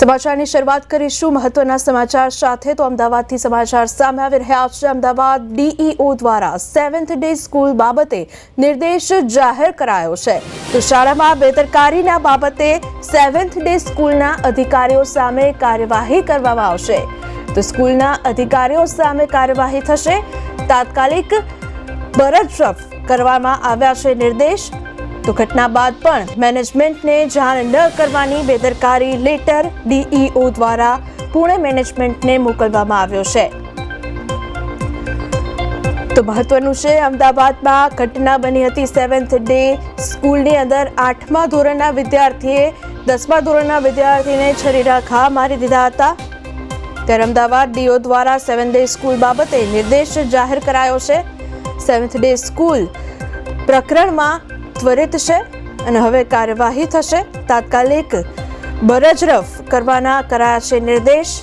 સમાચારની શરૂઆત કરીશું. મહત્વના સમાચાર સાથે તો અમદાવાદથી સમાચાર સામે આવી રહ્યા છે. અમદાવાદ ડીઈઓ દ્વારા સેવન્થ ડે સ્કૂલ બાબતે નિર્દેશ જાહેર કરાયો છે. તો શાળામાં બેદરકારીના બાબતે સેવન્થ ડે સ્કૂલના અધિકારીઓ સામે કાર્યવાહી કરવામાં આવશે. તો સ્કૂલના અધિકારીઓ સામે કાર્યવાહી થશે. તાત્કાલિક બરતરફ કરવામાં આવ્યા છે નિર્દેશ. તો ઘટના બાદ પણ મેનેજમેન્ટને જાણ ન કરવાની બેદરકારી લેટર ડીઈઓ દ્વારા પુણે મેનેજમેન્ટને મોકલવામાં આવ્યો છે. તો મહત્વનું છે, અમદાવાદમાં ઘટના બની હતી સેવન્થ ડે સ્કૂલની અંદર આઠમા ધોરણના વિદ્યાર્થીએ દસમા ધોરણના વિદ્યાર્થીને છરીરા ઘા મારી દીધા હતા. ત્યારે અમદાવાદ ડીઓ દ્વારા સેવન ડે સ્કૂલ બાબતે નિર્દેશ જાહેર કરાયો છે. સેવન્થ ડે સ્કૂલ પ્રકરણમાં ત્વરિત છે અને હવે કાર્યવાહી થશે તાત્કાલિક બરજરફ કરવાના કરાયા છે નિર્દેશ.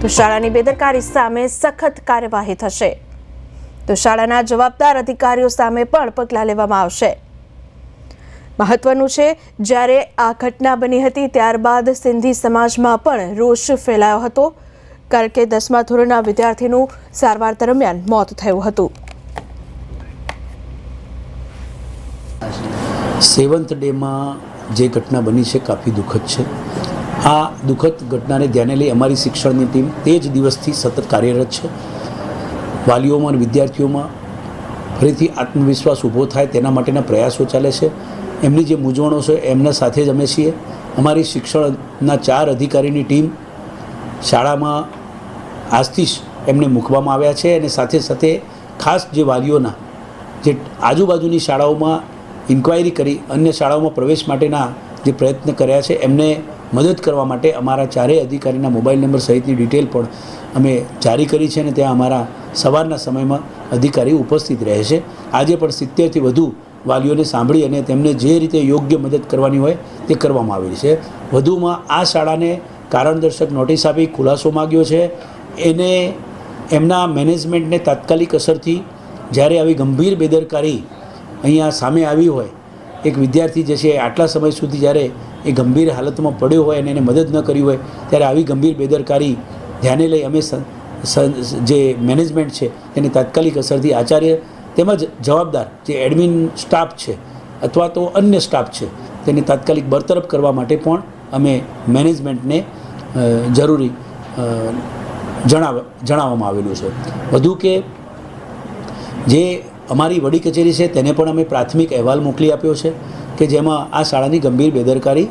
તો શાળાની બેદરકારી સામે સખત કાર્યવાહી થશે. તો શાળાના જવાબદાર અધિકારીઓ સામે પણ પગલાં લેવામાં આવશે. મહત્વનું છે, જ્યારે આ ઘટના બની હતી ત્યારબાદ સિંધી સમાજમાં પણ રોષ ફેલાયો હતો, કારણ કે દસમા ધોરણના વિદ્યાર્થીનું સારવાર દરમિયાન મોત થયું હતું. સેવન્થ ડેમાં જે ઘટના બની છે કાફી દુઃખદ છે. આ દુઃખદ ઘટનાને ધ્યાને લઈ અમારી શિક્ષણની ટીમ તે જ દિવસથી સતત કાર્યરત છે. વાલીઓમાં અને વિદ્યાર્થીઓમાં ફરીથી આત્મવિશ્વાસ ઊભો થાય તેના માટેના પ્રયાસો ચાલે છે. એમની જે મૂંઝવણો છે એમના સાથે જ અમે છીએ. અમારી શિક્ષણના ચાર અધિકારીની ટીમ શાળામાં આજથી જ એમને મૂકવામાં આવ્યા છે અને સાથે સાથે ખાસ જે વાલીઓના જે આજુબાજુની શાળાઓમાં ઇન્ક્વાયરી કરી અન્ય શાળાઓમાં પ્રવેશ માટેના જે પ્રયત્ન કર્યા છે, એમને મદદ કરવા માટે અમારા ચારેય અધિકારીના મોબાઈલ નંબર સહિતની ડિટેલ પણ અમે જારી કરી છે અને ત્યાં અમારા સવારના સમયમાં અધિકારી ઉપસ્થિત રહે છે. આજે પણ સિત્તેરથી વધુ વાલીઓને સાંભળી અને તેમને જે રીતે યોગ્ય મદદ કરવાની હોય તે કરવામાં આવેલી છે. વધુમાં આ શાળાને કારણદર્શક નોટિસ આપી, ખુલાસો માગ્યો છે. એને, એમના મેનેજમેન્ટને તાત્કાલિક અસરથી જ્યારે આવી ગંભીર બેદરકારી અહીંયા સામે આવી હોય, એક વિદ્યાર્થી જે છે આટલા સમય સુધી જ્યારે એ ગંભીર હાલતમાં પડ્યો હોય અને એને મદદ ન કરી હોય, ત્યારે આવી ગંભીર બેદરકારી ધ્યાને લઈ અમે જે મેનેજમેન્ટ છે તેને તાત્કાલિક અસરથી આચાર્ય તેમજ જવાબદાર જે એડમિન સ્ટાફ છે અથવા તો અન્ય સ્ટાફ છે તેને તાત્કાલિક બરતરફ કરવા માટે પણ અમે મેનેજમેન્ટને જરૂરી જણાવ, જણાવવામાં આવેલું છે. વધુ કે જે અમારી વડી કચેરી છે, તેને પણ અમે પ્રાથમિક અહેવાલ મોકલી આપ્યો છે કે જેમાં આ શાળાની ગંભીર બેદરકારી